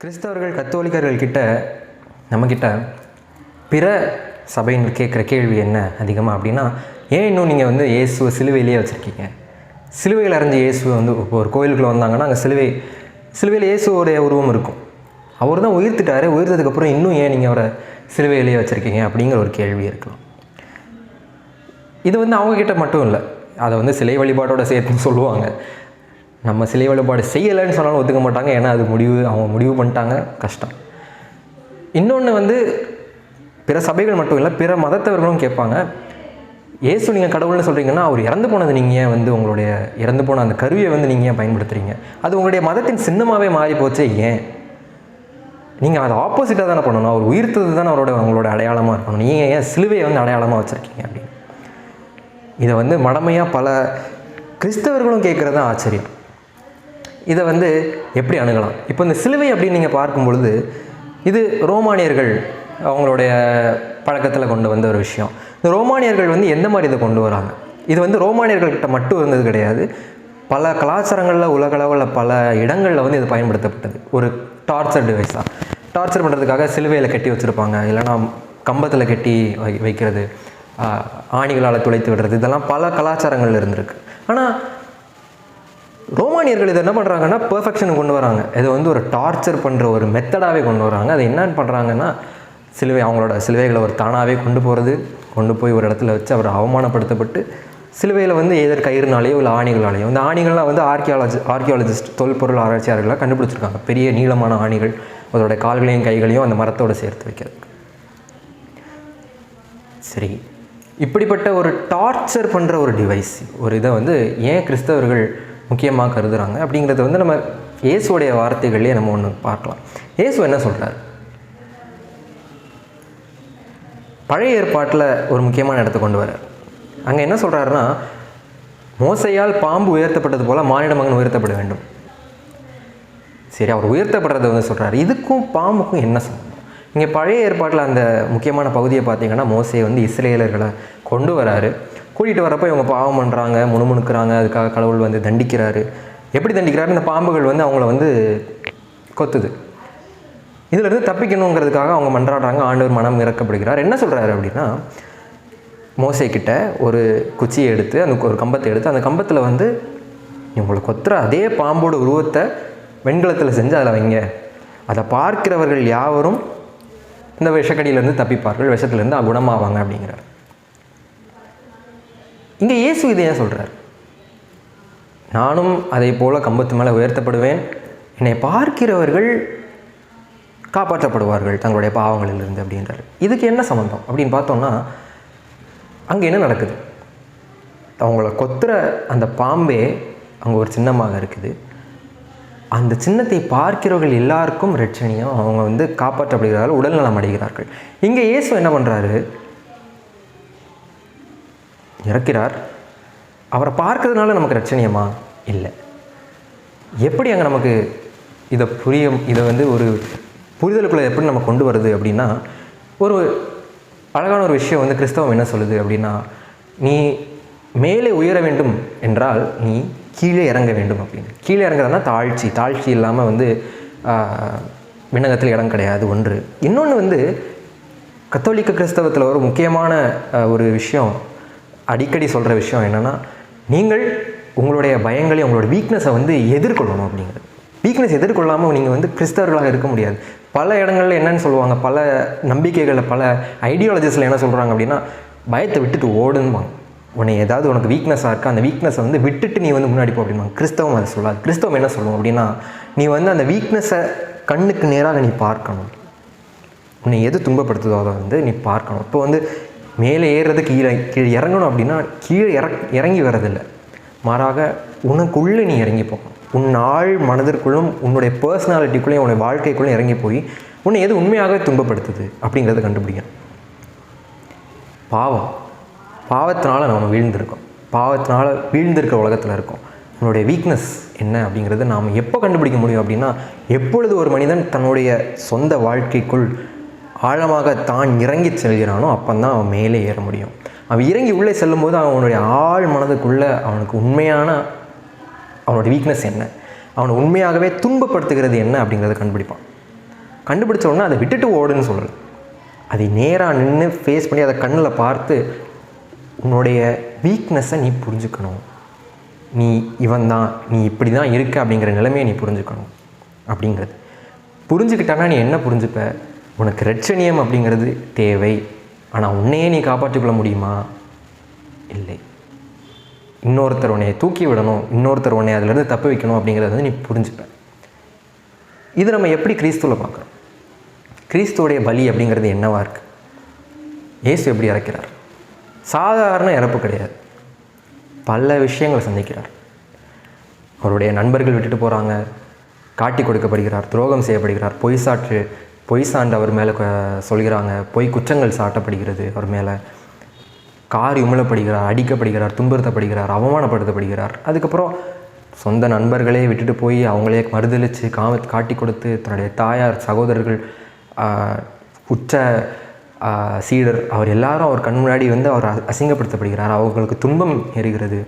கிறிஸ்தவர்கள் கத்தோலிக்கர்கள் கிட்ட நம்மக்கிட்ட பிற சபையினர் கேட்குற கேள்வி என்ன அதிகமாக அப்படின்னா ஏன் இன்னும் நீங்கள் வந்து இயேசுவை சிலுவையிலேயே வச்சுருக்கீங்க? சிலுவையில் அறிஞ்ச இயேசுவை வந்து இப்போ ஒரு கோயிலுக்குள்ளே வந்தாங்கன்னா அங்கே சிலுவை சிலுவையில் இயேசுவோடைய உருவம் இருக்கும். அவர் தான் உயிர்த்துட்டாரு. உயிர்த்ததுக்கப்புறம் இன்னும் ஏன் நீங்கள் அவரை சிலுவையிலேயே வச்சுருக்கீங்க அப்படிங்கிற ஒரு கேள்வி இருக்கலாம். இது வந்து அவங்கக்கிட்ட மட்டும் இல்லை. அதை வந்து சிலை வழிபாட்டோட சேர்த்துன்னு சொல்லுவாங்க. நம்ம சிலை வழிபாடு செய்யலைன்னு சொன்னாலும் ஒத்துக்க மாட்டாங்க. ஏன்னா அது முடிவு அவங்க முடிவு பண்ணிட்டாங்க. கஷ்டம். இன்னொன்று வந்து பிற சபைகள் மட்டும் இல்லை பிற மதத்தவர்களும் கேட்பாங்க. ஏசு நீங்கள் கடவுள்னு சொல்கிறீங்கன்னா அவர் இறந்து போனது நீங்கள் ஏன் வந்து உங்களுடைய இறந்து போன அந்த கருவியை வந்து நீங்கள் ஏன் பயன்படுத்துகிறீங்க அது உங்களுடைய மதத்தின் சின்னமாகவே மாறி போச்சே ஏன்? நீங்கள் அதை ஆப்போசிட்டாக தானே பண்ணணும். அவர் உயிர்த்தது தானே அவரோட உங்களோட அடையாளமாக இருக்கணும். நீங்கள் ஏன் சிலுவையை வந்து அடையாளமாக வச்சுருக்கீங்க அப்படின்னு. இதை வந்து மடமையாக பல கிறிஸ்தவர்களும் கேட்குறது தான் ஆச்சரியம். இதை வந்து எப்படி அணுகலாம்? இப்போ இந்த சிலுவை அப்படின்னு நீங்கள் பார்க்கும் பொழுது இது ரோமானியர்கள் அவங்களுடைய பழக்கத்தில் கொண்டு வந்த ஒரு விஷயம். இந்த ரோமானியர்கள் வந்து எந்த மாதிரி இதை கொண்டு வராங்க? இது வந்து ரோமானியர்கள்கிட்ட மட்டும் இருந்தது கிடையாது. பல கலாச்சாரங்களில் உலகளவில் பல இடங்களில் வந்து இது பயன்படுத்தப்பட்டது. ஒரு டார்ச்சர் டிவைஸாக டார்ச்சர் பண்ணுறதுக்காக சிலுவையில் கட்டி வச்சுருப்பாங்க. இல்லைனா கம்பத்தில் கட்டி வை வைக்கிறது ஆணிகளால் துளைத்து விடுறது இதெல்லாம் பல கலாச்சாரங்கள் இருந்திருக்கு. ஆனால் ரோமானியர்கள் இதை என்ன பண்ணுறாங்கன்னா பெர்ஃபெக்ஷன் கொண்டு வராங்க. இதை வந்து ஒரு டார்ச்சர் பண்ணுற ஒரு மெத்தடாகவே கொண்டு வராங்க. அதை என்னென்னு பண்ணுறாங்கன்னா சிலுவை அவங்களோட சிலுவைகளை ஒரு தானாகவே கொண்டு போகிறது கொண்டு போய் ஒரு இடத்துல வச்சு அவர் அவமானப்படுத்தப்பட்டு சிலுவையில் வந்து எதிர் கயிறுனாலேயோ இல்லை ஆணிகளாலேயோ இந்த ஆணிகள்லாம் வந்து ஆர்கியாலஜி ஆர்கியாலஜிஸ்ட் தொல்பொருள் ஆராய்ச்சியாளர்களாக கண்டுபிடிச்சிருக்காங்க. பெரிய நீளமான ஆணிகள் அதோட கால்களையும் கைகளையும் அந்த மரத்தோடு சேர்த்து வைக்கிறது. சரி. இப்படிப்பட்ட ஒரு டார்ச்சர் பண்ணுற ஒரு டிவைஸ் ஒரு இதை வந்து ஏன் கிறிஸ்தவர்கள் முக்கியமாக கருதுகிறாங்க அப்படிங்கிறத வந்து நம்ம இயேசுடைய வார்த்தைகள்லேயே நம்ம ஒன்று பார்க்கலாம். இயேசு என்ன சொல்கிறார் பழைய ஏற்பாட்டில் ஒரு முக்கியமான இடத்த கொண்டு வரார் அங்கே என்ன சொல்கிறாருன்னா மோசையால் பாம்பு உயர்த்தப்பட்டது போல் மானிட மகன் உயர்த்தப்பட வேண்டும். சரி அவர் உயர்த்தப்படுறதை வந்து சொல்கிறார் இதுக்கும் பாம்புக்கும் என்ன சம்பந்தம்? இங்கே பழைய ஏற்பாட்டில் அந்த முக்கியமான பகுதியை பார்த்தீங்கன்னா மோசையை வந்து இஸ்ரேலர்களை கொண்டு வராரு. கூட்டிகிட்டு வரப்போ இவங்க பாவம் பண்ணுறாங்க முணுமுணுக்கிறாங்க அதுக்காக கடவுள் வந்து தண்டிக்கிறாரு. எப்படி தண்டிக்கிறாரு? இந்த பாம்புகள் வந்து அவங்கள வந்து கொத்துது. இதிலிருந்து தப்பிக்கணுங்கிறதுக்காக அவங்க மன்றாடுறாங்க ஆண்டவர் மனம் இறக்கப்படுகிறார். என்ன சொல்கிறாரு அப்படின்னா மோசைக்கிட்ட ஒரு குச்சியை எடுத்து அந்த ஒரு கம்பத்தை எடுத்து அந்த கம்பத்தில் வந்து இவங்களை கொத்துற அதே பாம்போட உருவத்தை வெண்கலத்தில் செஞ்சு அதில் வைங்க. அதை பார்க்கிறவர்கள் யாவரும் இந்த விஷக்கடியிலேருந்து தப்பிப்பார்கள் விஷத்துலேருந்து குணமாவாங்க அப்படிங்கிறார். இங்கே இயேசு இதை ஏன் சொல்கிறார் நானும் அதை போல் கம்பத்து மேலே உயர்த்தப்படுவேன். என்னை பார்க்கிறவர்கள் காப்பாற்றப்படுவார்கள் தங்களுடைய பாவங்களிலிருந்து அப்படின்றார். இதுக்கு என்ன சம்மந்தம் அப்படின்னு பார்த்தோம்னா அங்கே என்ன நடக்குது? அவங்கள கொத்துற அந்த பாம்பே அங்கே ஒரு சின்னமாக இருக்குது. அந்த சின்னத்தை பார்க்கிறவர்கள் எல்லாருக்கும் ரட்சணியம். அவங்க வந்து காப்பாற்றப்படுகிறார்கள் உடல்நலம் அடைகிறார்கள். இங்கே இயேசு என்ன பண்ணுறாரு இறக்கிறார். அவரை பார்க்கறதுனால நமக்கு ரச்சனியமா இல்லை. எப்படி அங்கே நமக்கு இதை புரியும்? இதை வந்து ஒரு புரிதலுக்குள்ளே எப்படி நம்ம கொண்டு வருது அப்படின்னா ஒரு அழகான ஒரு விஷயம் வந்து கிறிஸ்தவம் என்ன சொல்லுது அப்படின்னா நீ மேலே உயர வேண்டும் என்றால் நீ கீழே இறங்க வேண்டும் அப்படின்னு. கீழே இறங்குறதுனா தாழ்ச்சி. தாழ்ச்சி இல்லாமல் வந்து விண்ணகத்தில் இடம் கிடையாது ஒன்று. இன்னொன்று வந்து கத்தோலிக்க கிறிஸ்தவத்தில் ஒரு முக்கியமான ஒரு விஷயம் அடிக்கடி சொல்கிற விஷயம் என்னென்னா நீங்கள் உங்களுடைய பயங்களை உங்களோட வீக்னஸை வந்து எதிர்கொள்ளணும் அப்படிங்கிறது. வீக்னஸ் எதிர்கொள்ளாமல் நீங்கள் வந்து கிறிஸ்தவர்களாக இருக்க முடியாது. பல இடங்களில் என்னென்னு சொல்லுவாங்க பல நம்பிக்கைகளில் பல ஐடியாலஜிஸில் என்ன சொல்கிறாங்க அப்படின்னா பயத்தை விட்டுட்டு ஓடுன்பாங்க உன்னை ஏதாவது உனக்கு வீக்னஸாக இருக்கா அந்த வீக்னஸை வந்து விட்டுட்டு நீ வந்து முன்னாடி போ அப்படிம்பாங்க. கிறிஸ்தவம் அதை சொல்லாது. கிறிஸ்தவம் என்ன சொல்லுவோம் அப்படின்னா நீ வந்து அந்த வீக்னஸை கண்ணுக்கு நேராக நீ பார்க்கணும். உன்னை எது துன்பப்படுத்துதோ அதை வந்து நீ பார்க்கணும். இப்போ வந்து மேலே ஏறுறது கீழே கீழே இறங்கணும் அப்படின்னா கீழே இறங் இறங்கி வர்றதில்லை. மாறாக உனக்குள்ளே நீ இறங்கி போகணும் உன் ஆள் மனதிற்குள்ளும் உன்னுடைய பர்சனாலிட்டிக்குள்ளேயும் உன்னுடைய வாழ்க்கைக்குள்ளேயும் இறங்கி போய் உன்னை எது உண்மையாகவே துன்பப்படுத்துது அப்படிங்கிறத கண்டுபிடிக்கணும். பாவம். பாவத்தினால நாம் வீழ்ந்திருக்கோம். பாவத்தினால வீழ்ந்திருக்கிற உலகத்தில் இருக்கோம். நம்மளுடைய வீக்னஸ் என்ன அப்படிங்கிறத நாம் எப்போ கண்டுபிடிக்க முடியும் அப்படின்னா எப்பொழுது ஒரு மனிதன் தன்னுடைய சொந்த வாழ்க்கைக்குள் ஆழமாக தான் இறங்கி செல்கிறானோ அப்போ தான் அவன் மேலே ஏற முடியும். அவன் இறங்கி உள்ளே செல்லும்போது அவனுடைய ஆழ் மனதுக்குள்ளே அவனுக்கு உண்மையான அவனோட வீக்னஸ் என்ன? அவனை உண்மையாகவே துன்பப்படுத்துகிறது என்ன அப்படிங்கிறத கண்டுபிடிப்பான். கண்டுபிடிச்ச உடனே அதை விட்டுட்டு ஓடுன்னு சொல்லலை. அதை நேராக நின்று ஃபேஸ் பண்ணி அதை கண்ணில் பார்த்து உன்னுடைய வீக்னஸை நீ புரிஞ்சுக்கணும். நீ இவன் தான் நீ இப்படி தான் இருக்க அப்படிங்கிற நிலைமையை நீ புரிஞ்சுக்கணும். அப்படிங்கிறது. புரிஞ்சுக்கிட்டானா நீ என்ன புரிஞ்சுப்ப? உனக்கு ரட்சணியம் அப்படிங்கிறது தேவை ஆனால் உன்னையே நீ காப்பாற்றிக்கொள்ள முடியுமா? இல்லை. இன்னொருத்தர் உன்னையை தூக்கி விடணும் இன்னொருத்தர் உன்னை அதிலேருந்து தப்பு வைக்கணும் அப்படிங்கிறத வந்து நீ புரிஞ்சுப்ப. இது நம்ம எப்படி கிறிஸ்துவில் பார்க்குறோம்? கிறிஸ்துவோடைய பலி அப்படிங்கிறது என்னவாக இருக்குது இயேசு எப்படி இறக்கிறார்? சாதாரண இறப்பு கிடையாது. பல விஷயங்களை சந்திக்கிறார். அவருடைய நண்பர்கள் விட்டுட்டு போகிறாங்க காட்டி கொடுக்கப்படுகிறார் துரோகம் செய்யப்படுகிறார் பொய் சாற்று பொய் சான்று அவர் மேலே சொல்கிறாங்க. பொய் குற்றங்கள் சாட்டப்படுகிறது அவர் மேலே. கார் உமிழப்படுகிறார் அடிக்கப்படுகிறார் துன்புறுத்தப்படுகிறார் அவமானப்படுத்தப்படுகிறார். அதுக்கப்புறம் சொந்த நண்பர்களே விட்டுட்டு போய் அவங்களே மறுதளித்து காம காட்டி கொடுத்து தன்னுடைய தாயார் சகோதரர்கள் உச்ச சீடர் அவர் எல்லாரும் அவர் கண் முன்னாடி வந்து அவர் அசிங்கப்படுத்தப்படுகிறார். அவங்களுக்கு துன்பம் ஏறுகிறது.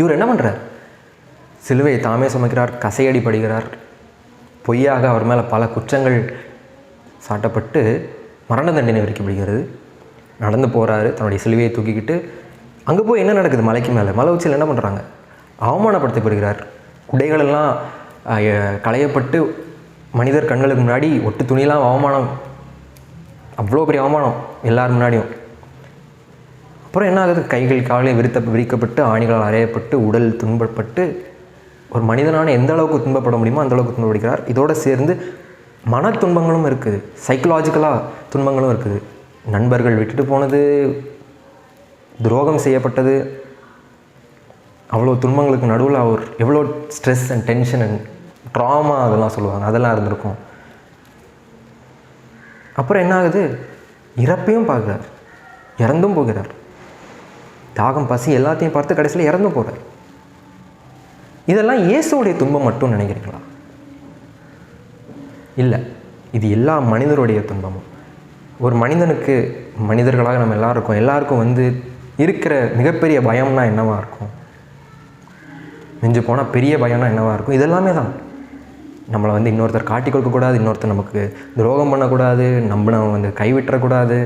இவர் என்ன பண்ணுறார் சிலுவையை தாமே சுமக்கிறார் கசையடிப்படுகிறார் பொய்யாக அவர் மேலே பல குற்றங்கள் சாட்டப்பட்டு மரண தண்டனை விதிக்கப்படுகிறது. நடந்து போகிறாரு தன்னுடைய சிலுவையை தூக்கிக்கிட்டு அங்கே போய் என்ன நடக்குது? மலைக்கு மேலே. மலை உச்சியில் என்ன பண்ணுறாங்க அவமானப்படுத்தப்படுகிறார். உடைகளெல்லாம் களையப்பட்டு மனிதர் கண்களுக்கு முன்னாடி ஒட்டு துணியெல்லாம் அவமானம். அவ்வளோ பெரிய அவமானம் எல்லார் முன்னாடியும். அப்புறம் என்ன ஆகுது? கைகள் காலை விரித்த விரிக்கப்பட்டு ஆணிகளால் அறையப்பட்டு உடல் துன்பப்பட்டு ஒரு மனிதனான எந்த அளவுக்கு துன்பப்பட முடியுமோ அந்த அளவுக்கு துன்பப்படுகிறார் இதோடு சேர்ந்து மன துன்பங்களும் இருக்குது சைக்கலாஜிக்கலாக துன்பங்களும் இருக்குது. நண்பர்கள் விட்டுட்டு போனது துரோகம் செய்யப்பட்டது அவ்வளோ துன்பங்களுக்கு நடுவில் அவர் எவ்வளோ stress and tension and drama அதெல்லாம் சொல்லுவாங்க. அதெல்லாம் இருந்திருக்கும். அப்புறம் என்ன ஆகுது? இறப்பையும் பார்க்குறார். இறந்தும் போகிறார். தாகம் பசி எல்லாத்தையும் பார்த்து கடைசியில் இறந்து போகிறார் இதெல்லாம் இயேசுடைய துன்பம் மட்டும் நினைக்கிறீங்களா இல்லை. இது எல்லா மனிதருடைய துன்பமும் ஒரு மனிதனுக்கு மனிதர்களாக நம்ம எல்லாருக்கும் எல்லாருக்கும் வந்து இருக்கிற மிகப்பெரிய பயம்னா என்னவாக இருக்கும்? மிஞ்சு போனால் பெரிய பயம்னா என்னவாக இருக்கும்? இதெல்லாமே தான். நம்மளை வந்து இன்னொருத்தர் காட்டி கொடுக்கக்கூடாது இன்னொருத்தர் நமக்கு துரோகம் பண்ணக்கூடாது நம்மளை வந்து கைவிட்டுறக்கூடாது.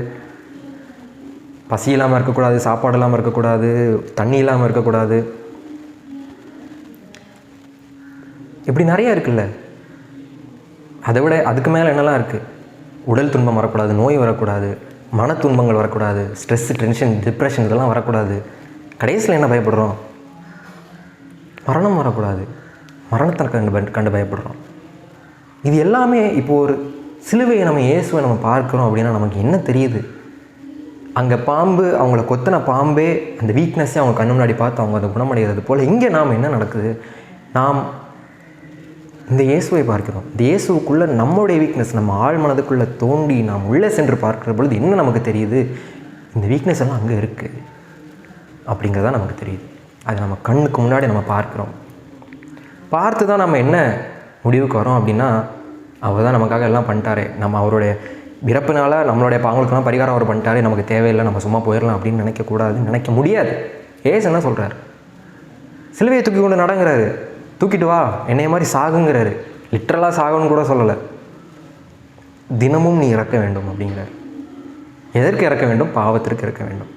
பசி இல்லாமல் இருக்கக்கூடாது சாப்பாடு இல்லாமல் இருக்கக்கூடாது தண்ணி இல்லாமல் இருக்கக்கூடாது. இப்படி நிறைய இருக்குல்ல? அதை விட அதுக்கு மேலே என்னெல்லாம் இருக்குது உடல் துன்பம் வரக்கூடாது நோய் வரக்கூடாது மன துன்பங்கள் வரக்கூடாது ஸ்ட்ரெஸ் டென்ஷன் டிப்ரெஷன் இதெல்லாம் வரக்கூடாது. கடைசியில் என்ன பயப்படுறோம்? மரணம் வரக்கூடாது. மரணத்தை கண்டு கண்டு பயப்படுறோம். இது எல்லாமே இப்போது ஒரு சிலுவையை நம்ம இயேசுவை நம்ம பார்க்குறோம் அப்படின்னா நமக்கு என்ன தெரியுது? அங்கே பாம்பு அவங்கள கொத்தின பாம்பே அந்த வீக்னஸ்ஸே அவங்க கண்ணு முன்னாடி பார்த்து அவங்க அதை குணமடைகிறது போல் இங்கே நாம் என்ன நடக்குது? நாம் இந்த இயேசுவை பார்க்கிறோம். இந்த இயேசுவுக்குள்ளே நம்மளுடைய வீக்னஸ் நம்ம ஆழ் மனதுக்குள்ளே தோண்டி நாம் உள்ளே சென்று பார்க்குற பொழுது என்ன நமக்கு தெரியுது? இந்த வீக்னஸ் எல்லாம் அங்கே இருக்குது அப்படிங்கிறதா நமக்கு தெரியுது. அது நம்ம கண்ணுக்கு முன்னாடி நம்ம பார்க்குறோம். பார்த்து தான் நம்ம என்ன முடிவுக்கு வரோம் அப்படின்னா அவர் தான் நமக்காக எல்லாம் பண்ணிட்டாரே. நம்ம அவருடைய பிறப்பினால் நம்மளுடைய பாவங்களுக்கெல்லாம் பரிகாரம் அவர் பண்ணிட்டாரே. நமக்கு தேவையில்லை நம்ம சும்மா போயிடலாம் அப்படின்னு நினைக்கக்கூடாதுன்னு நினைக்க முடியாது. ஏசு என்ன சொல்கிறார் சிலுவையை தூக்கி கொண்டு நடங்கிறாரு. தூக்கிட்டு வா என்னைய மாதிரி சாகுங்கிறாரு. லிட்ரலாக சாகணும்னு கூட சொல்லலை. தினமும் நீ இறக்க வேண்டும் அப்படிங்கிறார். எதற்கு இறக்க வேண்டும்? பாவத்திற்கு இறக்க வேண்டும்.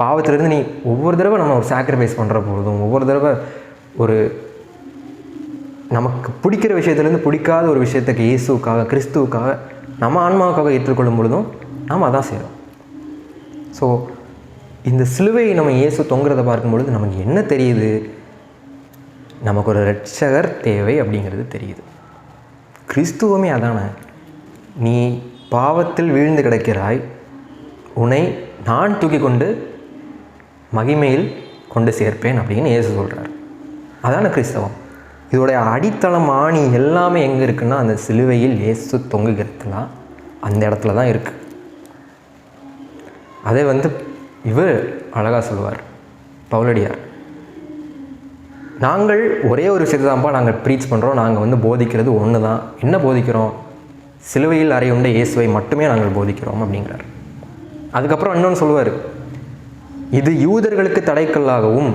பாவத்திலேருந்து நீ ஒவ்வொரு தடவை நம்ம ஒரு சாக்ரிஃபைஸ் பண்ணுற பொழுதும் ஒவ்வொரு தடவை ஒரு நமக்கு பிடிக்கிற விஷயத்துலேருந்து பிடிக்காத ஒரு விஷயத்துக்கு இயேசுக்காக கிறிஸ்துவுக்காக நம்ம ஆன்மாவுக்காக ஏற்றுக்கொள்ளும் பொழுதும் நாம் அதான் செய்கிறோம் ஸோ இந்த சிலுவையை நம்ம இயேசு தொங்குறதை பார்க்கும் பொழுது நமக்கு என்ன தெரியுது? நமக்கு ஒரு ரட்சகர் தேவை அப்படிங்கிறது தெரியுது. கிறிஸ்துவமே அதானே நீ பாவத்தில் வீழ்ந்து கிடக்கிறாய் உன்னை நான் தூக்கி கொண்டு மகிமையில் கொண்டு சேர்ப்பேன் அப்படின்னு இயேசு சொல்கிறார் அதான கிறிஸ்தவம். இதோடைய அடித்தளம் ஆணி எல்லாமே எங்கே இருக்குன்னா அந்த சிலுவையில் இயேசு தொங்குகிறதுனா அந்த இடத்துல தான் இருக்குது அதே வந்து இவர் அழகாக சொல்லுவார் பவுலடியார். நாங்கள் ஒரே ஒரு விஷயத்தை தான்ப்பா நாங்கள் ப்ரீச் பண்ணுறோம் நாங்கள் வந்து போதிக்கிறது ஒன்று தான் என்ன போதிக்கிறோம்? சிலுவையில் அறையுண்ட இயேசுவை மட்டுமே நாங்கள் போதிக்கிறோம் அப்படிங்கிறார். அதுக்கப்புறம் இன்னொன்று சொல்லுவார். இது யூதர்களுக்கு தடைக்கல்லாகவும்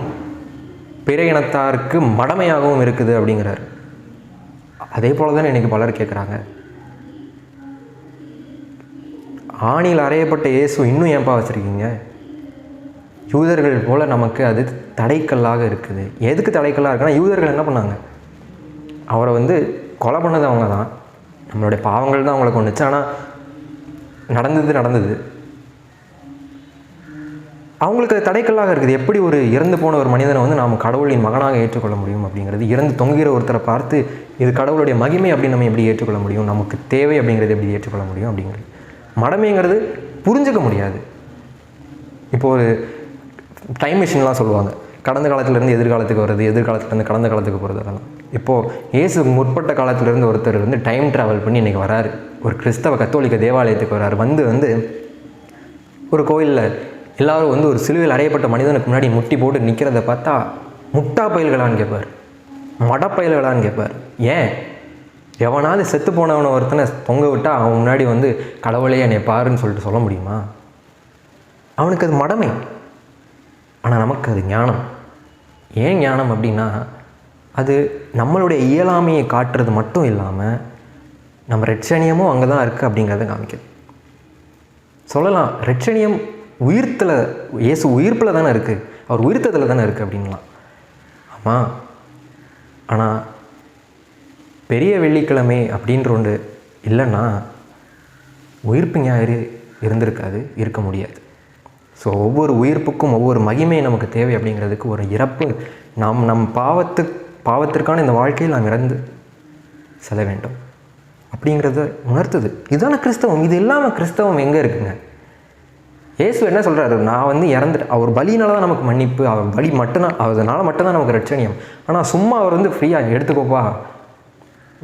பிற இனத்தாருக்கு மடமையாகவும் இருக்குது அப்படிங்கிறார். அதே போல தான் இன்றைக்கி பலர் கேட்குறாங்க ஆணியில் அறையப்பட்ட இயேசு இன்னும் ஏன்பா வச்சுருக்கீங்க? யூதர்கள் போல் நமக்கு அது தடைக்கல்லாக இருக்குது. எதுக்கு தடைக்கல்லாக இருக்குன்னா யூதர்கள் என்ன பண்ணாங்க? அவரை வந்து கொலை பண்ணது அவங்க தான். நம்மளுடைய பாவங்கள் தான் அவங்களை கொண்டுச்சு ஆனால் நடந்தது நடந்தது. அவங்களுக்கு அது தடைக்கல்லாக இருக்குது. எப்படி ஒரு இறந்து போன ஒரு மனிதனை வந்து நாம் கடவுளின் மகனாக ஏற்றுக்கொள்ள முடியும் அப்படிங்கிறது இறந்து தொங்குகிற ஒருத்தரை பார்த்து இது கடவுளுடைய மகிமை அப்படின்னு நம்ம எப்படி ஏற்றுக்கொள்ள முடியும்? நமக்கு தேவை அப்படிங்கிறது எப்படி ஏற்றுக்கொள்ள முடியும் அப்படிங்கிறது. மடமைங்கிறது புரிஞ்சுக்க முடியாது. இப்போ ஒரு டைம் மிஷின்லாம் சொல்லுவாங்க. கடந்த காலத்திலேருந்து எதிர்காலத்துக்கு வருது எதிர்காலத்துலேருந்து கடந்த காலத்துக்கு போகிறது அதெல்லாம். இப்போது இயேசு முற்பட்ட காலத்துலேருந்து ஒருத்தர் வந்து டைம் ட்ராவல் பண்ணி இன்றைக்கி வராரு. ஒரு கிறிஸ்தவ கத்தோலிக்க தேவாலயத்துக்கு வராரு. வந்து வந்து ஒரு கோயிலில் எல்லோரும் வந்து ஒரு சிலுவையில் அடையப்பட்ட மனிதனுக்கு முன்னாடி முட்டி போட்டு நிற்கிறத பார்த்தா முட்டா பயல்களான்னு கேட்பார் மடப்பயல்களான்னு கேட்பார் ஏன்? எவனாவது செத்து போனவனை ஒருத்தனை தொங்க விட்டால் அவன் முன்னாடி வந்து கடவுளே என்னை பாருன்னு சொல்லிட்டு சொல்ல முடியுமா? அவனுக்கு அது மடமை. நமக்கு அது ஞானம். ஏன் ஞானம் அப்படின்னா அது நம்மளுடைய இயலாமையை காட்டுறது மட்டும் இல்லாமல் நம்ம ரெட்சணியமும் அங்கே தான் இருக்குது அப்படிங்கிறத காமிக்குது. சொல்லலாம் ரெட்சணியம் உயிர்த்தில் இயேசு உயிர்ப்பில் தானே இருக்குது அவர் உயிர்த்ததில் தானே இருக்குது அப்படின்லாம் ஆமாம் ஆனால் பெரிய வெள்ளிக்கிழமை அப்படின்ற ஒன்று இல்லைன்னா உயிர்ப்பு ஞாயிறு இருந்திருக்காது இருக்க முடியாது. ஸோ ஒவ்வொரு உயிர்ப்புக்கும் ஒவ்வொரு மகிமை நமக்கு தேவை அப்படிங்கிறதுக்கு ஒரு இறப்பு. நாம் நம் பாவத்து பாவத்திற்கான இந்த வாழ்க்கையில் நாம் இறந்து செல்ல வேண்டும். அப்படிங்கிறத உணர்த்துது. இதுதானே கிறிஸ்தவம். இது இல்லாமல் கிறிஸ்தவம் எங்கே இருக்குங்க? இயேசு என்ன சொல்கிறாரு நான் வந்து இறந்துட்டேன் அவர் பலியினால தான் நமக்கு மன்னிப்பு அவர் பலி மட்டும்தான் அதனால் மட்டும்தான் நமக்கு ரட்சணியம். ஆனால் சும்மா அவர் வந்து ஃப்ரீயாக எடுத்துக்கோப்பா.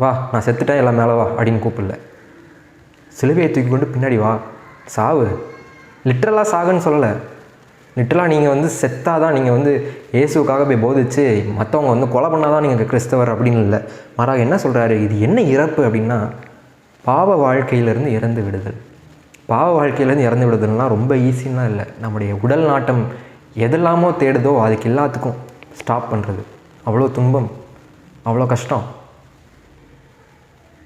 வா நான் செத்துட்டேன் எல்லாம் மேலே வா அப்படின்னு கூப்பிடல. சிலுவையை தூக்கி கொண்டு பின்னாடி வா. சாவு. லிட்ரலாக சாகுன்னு சொல்லலை. லிட்ரலாக நீங்கள் வந்து செத்தாக தான் நீங்கள் வந்து இயேசுக்காக போய் போதிச்சு மற்றவங்க வந்து கொலை பண்ணால் தான் நீங்கள் கிறிஸ்தவர் அப்படின்னு இல்லை. மாறாக என்ன சொல்கிறாரு இது என்ன இறப்பு அப்படின்னா பாவ வாழ்க்கையிலேருந்து இறந்து விடுதல். பாவ வாழ்க்கையிலேருந்து இறந்து விடுதல்னால் ரொம்ப ஈஸின்லாம் இல்லை. நம்முடைய உடல் நாட்டம் எதெல்லாமோ தேடுதோ அதுக்கு எல்லாத்துக்கும் ஸ்டாப் பண்ணுறது அவ்வளோ துன்பம். அவ்வளோ கஷ்டம்.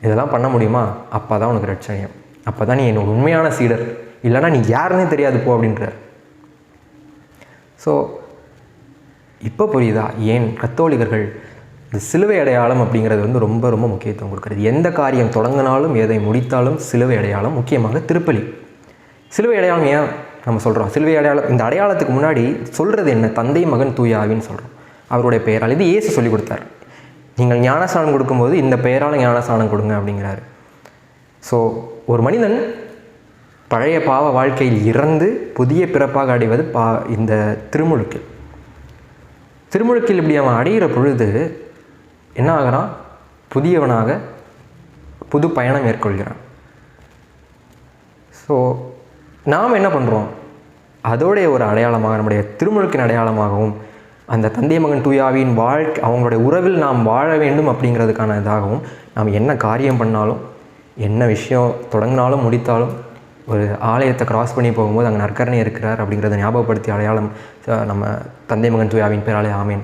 இதெல்லாம் பண்ண முடியுமா? அப்போ தான் உனக்கு ரட்சணியம். அப்போ தான் நீ என்னோட உண்மையான சீடர். இல்லைனா நீ யாருன்னே தெரியாது போ அப்படின்றார். ஸோ இப்போ புரியுதா? ஏன் கத்தோலிகர்கள் இந்த சிலுவை அடையாளம் அப்படிங்கிறது வந்து ரொம்ப ரொம்ப முக்கியத்துவம் கொடுக்குறது. எந்த காரியம் தொடங்கினாலும் எதை முடித்தாலும் சிலுவை அடையாளம் முக்கியமாக திருப்பலி. சிலுவை அடையாளம் ஏன் நம்ம சொல்கிறோம் சிலுவை அடையாளம் இந்த அடையாளத்துக்கு முன்னாடி சொல்கிறது என்ன? தந்தை மகன் தூயாவின்னு சொல்கிறோம் அவருடைய பெயரால் இது இயேசு சொல்லி கொடுத்தார். நீங்கள் ஞானஸ்தானம் கொடுக்கும்போது இந்த பெயரால் ஞானஸ்தானம் கொடுங்க அப்படிங்கிறாரு. ஸோ ஒரு மனிதன் பழைய பாவ வாழ்க்கையில் இறந்து புதிய பிறப்பாக அடைவது பா இந்த திருமுழுக்கில் திருமுழுக்கில் இப்படி அவன் அடைகிற பொழுது என்ன ஆகிறான்? புதியவனாக புது பயணம் மேற்கொள்கிறான். ஸோ நாம் என்ன பண்ணுறோம் அதோடைய ஒரு அடையாளமாக நம்முடைய திருமுழுக்கின் அடையாளமாகவும் அந்த தந்தை மகன் தூயாவின் வாழ்க்கை அவங்களுடைய உறவில் நாம் வாழ வேண்டும் அப்படிங்கிறதுக்கான இதாகவும் நாம் என்ன காரியம் பண்ணாலும் என்ன விஷயம் தொடங்கினாலும் முடித்தாலும் ஒரு ஆலயத்தை கிராஸ் பண்ணி போகும்போது அங்கே நற்கரணை இருக்கிறார் அப்படிங்கிறத ஞாபகப்படுத்தி அடையாளம் நம்ம தந்தை மகன் தூயாவின் பேராலே ஆமேன்.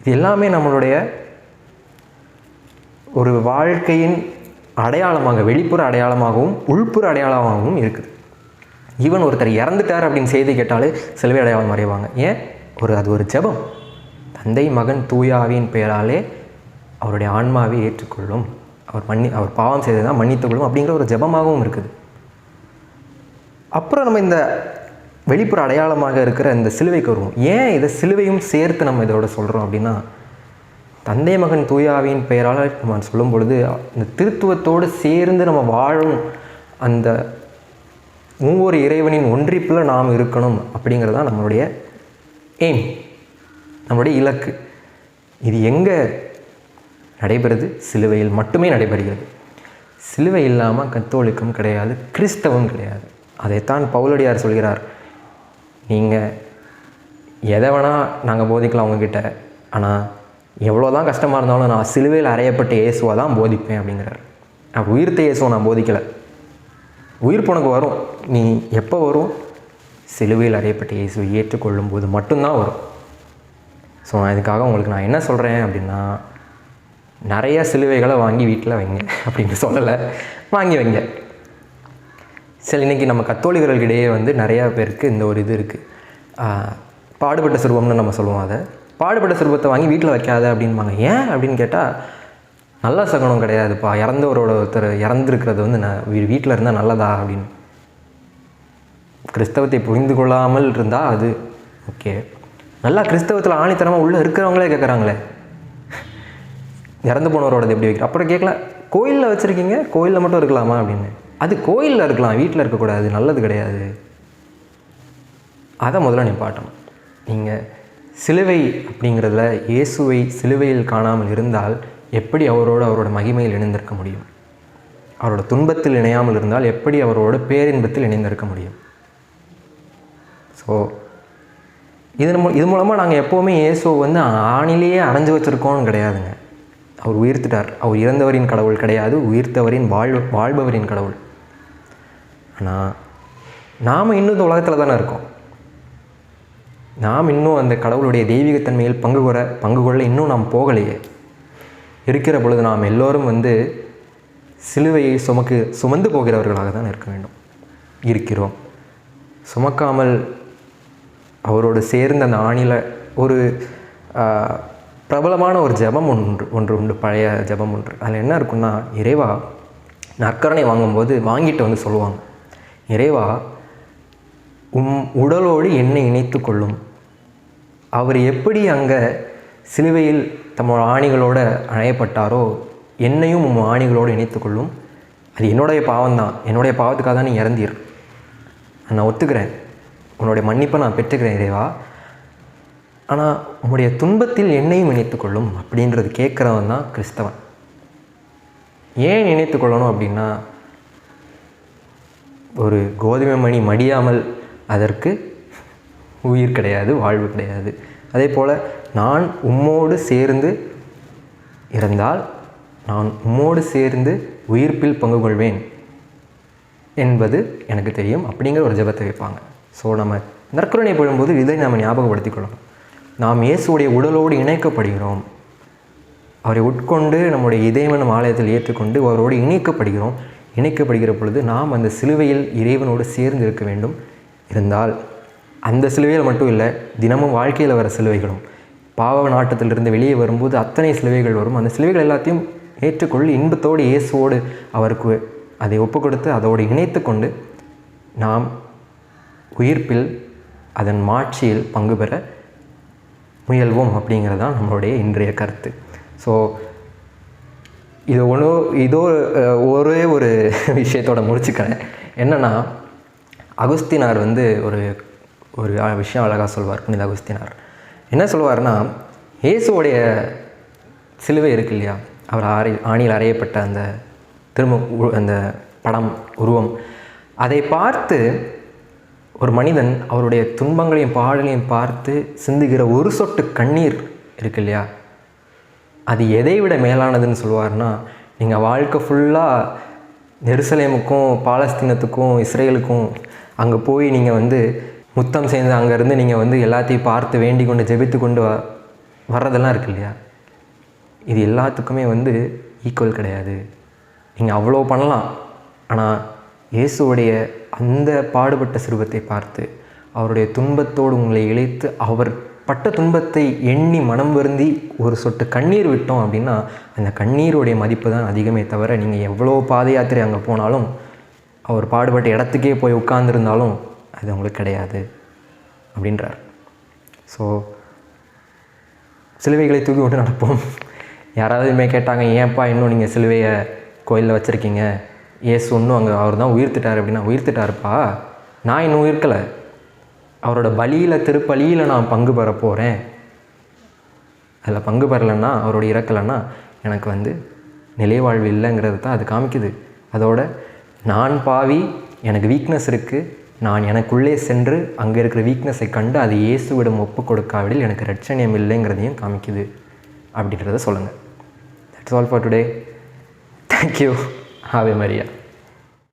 இது எல்லாமே நம்மளுடைய ஒரு வாழ்க்கையின் அடையாளமாக வெளிப்புற அடையாளமாகவும் உள்புற அடையாளமாகவும் இருக்குது. ஈவன் ஒருத்தர் இறந்துட்டார் அப்படின்னு செய்தி கேட்டாலே சிலுவை அடையாளம் வரைவாங்க ஏன்? ஒரு அது ஒரு ஜெபம். தந்தை மகன் தூயாவின் பெயராலே அவருடைய ஆன்மாவை ஏற்றுக்கொள்ளும். அவர் மன்னி அவர் பாவம் செய்ததான் மன்னித்துக்கொள்ளும் அப்படிங்கிற ஒரு ஜெபமாகவும் இருக்குது. அப்புறம் நம்ம இந்த வெளிப்புற அடையாளமாக இருக்கிற இந்த சிலுவைக்கு வருவோம் ஏன் இதை சிலுவையும் சேர்த்து நம்ம இதோட சொல்கிறோம் அப்படின்னா தந்தை மகன் தூயாவின் பெயரால் நம்ம சொல்லும் பொழுது இந்த திருத்துவத்தோடு சேர்ந்து நம்ம வாழும் அந்த ஒவ்வொரு இறைவனின் ஒன்றிப்பில் நாம் இருக்கணும் அப்படிங்கிறது தான் நம்மளுடைய எய்ம் நம்மளுடைய இலக்கு. இது எங்கே நடைபெறுது? சிலுவையில் மட்டுமே நடைபெறுகிறது. சிலுவை இல்லாமல் கத்தோலிக்கம் கிடையாது கிறிஸ்தவம் கிடையாது. அதைத்தான் பவுலடியார் சொல்கிறார். நீங்கள் எதை வேணால் நாங்கள் போதிக்கலாம் உங்ககிட்ட. ஆனால் எவ்வளோ தான் கஷ்டமாக இருந்தாலும் நான் சிலுவையில் அறையப்பட்ட இயேசுவை தான் போதிப்பேன் அப்படிங்கிறார். நான் உயிர்த்த இயேசுவை நான் போதிக்கலை. உயிர் உனக்கு வரும். நீ எப்போ வரும்? சிலுவையில் அறையப்பட்ட இயேசுவை ஏற்றுக்கொள்ளும் போது மட்டும்தான் வரும். ஸோ அதுக்காக இதுக்காக உங்களுக்கு நான் என்ன சொல்கிறேன் அப்படின்னா நிறைய சிலுவைகளை வாங்கி வீட்டில் வைங்க அப்படின்னு சொல்லலை. வாங்கி வைங்க. சில இன்றைக்கி நம்ம கத்தோலிகர்களிடையே வந்து நிறையா பேருக்கு இந்த ஒரு இது இருக்குது பாடுபட்ட சிறுவம்னு நம்ம சொல்லுவோம் அதை. பாடுபட்ட சிறுவத்தை வாங்கி வீட்டில் வைக்காத அப்படின்பாங்க. ஏன் அப்படின்னு கேட்டால் நல்ல சகுனம் கிடையாதுப்பா. இறந்தவரோட ஒருத்தர் இறந்துருக்கிறது வந்து நான் வீட்டில் இருந்தால் நல்லதா அப்படின்னு. கிறிஸ்தவத்தை புரிந்து கொள்ளாமல் இருந்தால் அது ஓகே. நல்லா கிறிஸ்தவத்தில் ஆணித்தனமாக உள்ளே இருக்கிறவங்களே கேட்குறாங்களே இறந்து போனவரோடது எப்படி வைக்கிற? அப்புறம் கேட்கல கோயிலில் வச்சுருக்கீங்க கோயிலில் மட்டும் இருக்கலாமா அப்படின்னு. அது கோயிலில் இருக்கலாம் வீட்டில் இருக்கக்கூடாது நல்லது கிடையாது. அதை முதல்ல நிப்பாட்டணும் நீங்கள் சிலுவை அப்படிங்கிறதுல இயேசுவை சிலுவையில் காணாமல் இருந்தால் எப்படி அவரோடு அவரோட மகிமையில் இணைந்திருக்க முடியும்? அவரோட துன்பத்தில் இணையாமல் இருந்தால் எப்படி அவரோட பேரின்பத்தில் இணைந்திருக்க முடியும்? ஸோ இதன் மூ இது மூலமாக நாங்கள் எப்போவுமே இயேசுவை வந்து ஆணிலேயே அடைஞ்சு வச்சுருக்கோன்னு கிடையாதுங்க. அவர் உயிர்த்துட்டார். அவர் இறந்தவரின் கடவுள் கிடையாது. உயிர்த்தவரின் வாழ் வாழ்பவரின் கடவுள். ஆனால் நாம் இன்னும் இந்த உலகத்தில் தானே இருக்கோம். நாம் இன்னும் அந்த கடவுளுடைய தெய்வீகத்தன்மையில் பங்கு கொற பங்கு கொள்ள இன்னும் நாம் போகலையே. இருக்கிற பொழுது நாம் எல்லோரும் வந்து சிலுவையை சுமக்கு சுமந்து போகிறவர்களாக தான் இருக்க வேண்டும். இருக்கிறோம். சுமக்காமல் அவரோடு சேர்ந்த அந்த ஆணில ஒரு பிரபலமான ஒரு ஜபம் ஒன்று ஒன்று உண்டு பழைய ஜபம் ஒன்று. அதில் என்ன இருக்குன்னா இறைவா நற்கரணை வாங்கும்போது வாங்கிட்டு வந்து சொல்லுவாங்க. இறைவா உம் உடலோடு என்னை இணைத்து கொள்ளும். அவர் எப்படி அங்கே சிலுவையில் தம்மோட ஆணிகளோடு அணையப்பட்டாரோ என்னையும் உம் ஆணிகளோடு இணைத்து கொள்ளும். அது என்னுடைய பாவம்தான். என்னுடைய பாவத்துக்காக தான் நீ இறந்தீர். நான் ஒத்துக்கிறேன். உன்னுடைய மன்னிப்பை நான் பெற்றுக்கிறேன் இறைவா. ஆனால் உன்னுடைய துன்பத்தில் என்னையும் இணைத்து கொள்ளும் அப்படின்றது கேட்குறவன் தான் கிறிஸ்தவன். ஏன் நினைத்து கொள்ளணும் அப்படின்னா ஒரு கோதுமை மணி மடியாமல் அதற்கு உயிர் கிடையாது வாழ்வு கிடையாது. அதே போல் நான் உம்மோடு சேர்ந்து இருந்தால் நான் உம்மோடு சேர்ந்து உயிர்ப்பில் பங்கு கொள்வேன் என்பது எனக்கு தெரியும். அப்படிங்கிற ஒரு ஜபத்தை வைப்பாங்க. ஸோ நம்ம நற்கருணை போடும்போது இதை நம்ம ஞாபகப்படுத்திக் கொள்ளணும். நாம் இயேசுடைய உடலோடு இணைக்கப்படுகிறோம். அவரை உட்கொண்டு நம்முடைய இதயமனம் ஆலயத்தில் ஏற்றுக்கொண்டு அவரோடு இணைக்கப்படுகிறோம். இணைக்கப்படுகிற பொழுது நாம் அந்த சிலுவையில் இறைவனோடு சேர்ந்து இருக்க வேண்டும். இருந்தால் அந்த சிலுவையில் மட்டும் இல்லை தினமும் வாழ்க்கையில் வர சிலுவைகளும் பாவ நாட்டத்திலிருந்து வெளியே வரும்போது அத்தனை சிலுவைகள் வரும். அந்த சிலுவைகள் எல்லாத்தையும் ஏற்றுக்கொள்ளி இன்பத்தோடு இயேசுவோடு அவருக்கு அதை ஒப்பு கொடுத்து அதோடு இணைத்து கொண்டு நாம் உயிர்ப்பில் அதன் மாட்சியில் பங்கு பெற முயல்வோம் அப்படிங்கிறது தான் நம்மளுடைய இன்றைய கருத்து. ஸோ இது ஒன்று இதோ ஒரே ஒரு விஷயத்தோட முடிச்சுக்கிறேன். என்னென்னா அகுஸ்தினார் வந்து ஒரு ஒரு விஷயம் அழகாக சொல்வார் புனித அகுஸ்தினார். என்ன சொல்வார்னா இயேசுவோடைய சிலுவை இருக்கு இல்லையா? அவர் ஆறை ஆணியில் அறையப்பட்ட அந்த திரும்ப அந்த படம் உருவம். அதை பார்த்து ஒரு மனிதன் அவருடைய துன்பங்களையும் பாடலையும் பார்த்து சிந்துகிற ஒரு சொட்டு கண்ணீர் இருக்கு இல்லையா? அது எதை விட மேலானதுன்னு சொல்லுவார்னா நீங்கள் வாழ்க்கை ஃபுல்லாக நெருசலேமுக்கும் பாலஸ்தீனத்துக்கும் இஸ்ரேலுக்கும் அங்கே போய் நீங்கள் வந்து முத்தம் சேர்ந்து அங்கேருந்து நீங்கள் வந்து எல்லாத்தையும் பார்த்து வேண்டி கொண்டு ஜெபித்து கொண்டு வ வர்றதெல்லாம் இருக்கு இல்லையா? இது எல்லாத்துக்குமே வந்து ஈக்குவல் கிடையாது. நீங்கள் அவ்வளோ பண்ணலாம். ஆனால் இயேசுவுடைய அந்த பாடுபட்ட சிறுவத்தை பார்த்து அவருடைய துன்பத்தோடு உங்களை இழைத்து அவர் பட்ட துன்பத்தை எண்ணி மனம் வருந்தி ஒரு சொட்டு கண்ணீர் விட்டோம் அப்படின்னா அந்த கண்ணீருடைய மதிப்பு தான் அதிகமே தவிர நீங்கள் எவ்வளோ பாத யாத்திரை அங்கே போனாலும் அவர் பாடுபட்ட இடத்துக்கே போய் உட்கார்ந்துருந்தாலும் அது உங்களுக்கு கிடையாது அப்படின்றார். ஸோ சிலுவைகளை தூக்கி விட்டு நடப்போம். யாராவதுமே கேட்டாங்க ஏன்ப்பா இன்னும் நீங்கள் சிலுவையை கோயிலில் வச்சுருக்கீங்க? ஏசு ஒன்றும் அங்கே அவர் தான் உயிர்த்துட்டார் அப்படின்னா உயிர்த்துட்டாருப்பா? நான் இன்னும் உயிர்க்கலை. அவரோட பலியில் திருப்பலியில் நான் பங்கு பெற போகிறேன் அதில் பங்கு பெறலைன்னா அவரோட இறக்கலைன்னா எனக்கு வந்து நிலைவாழ்வு இல்லைங்கிறது தான் அது காமிக்குது. அதோட நான் பாவி எனக்கு வீக்னஸ் இருக்குது நான் எனக்குள்ளே சென்று அங்கே இருக்கிற வீக்னஸை கண்டு அது இயேசுவிடம் ஒப்பு கொடுக்காவிடில் எனக்கு ரட்சணியம் இல்லைங்கிறதையும் காமிக்குது. அப்படின்றத சொல்லுங்கள் that's all for today thank you ஹாவே Maria.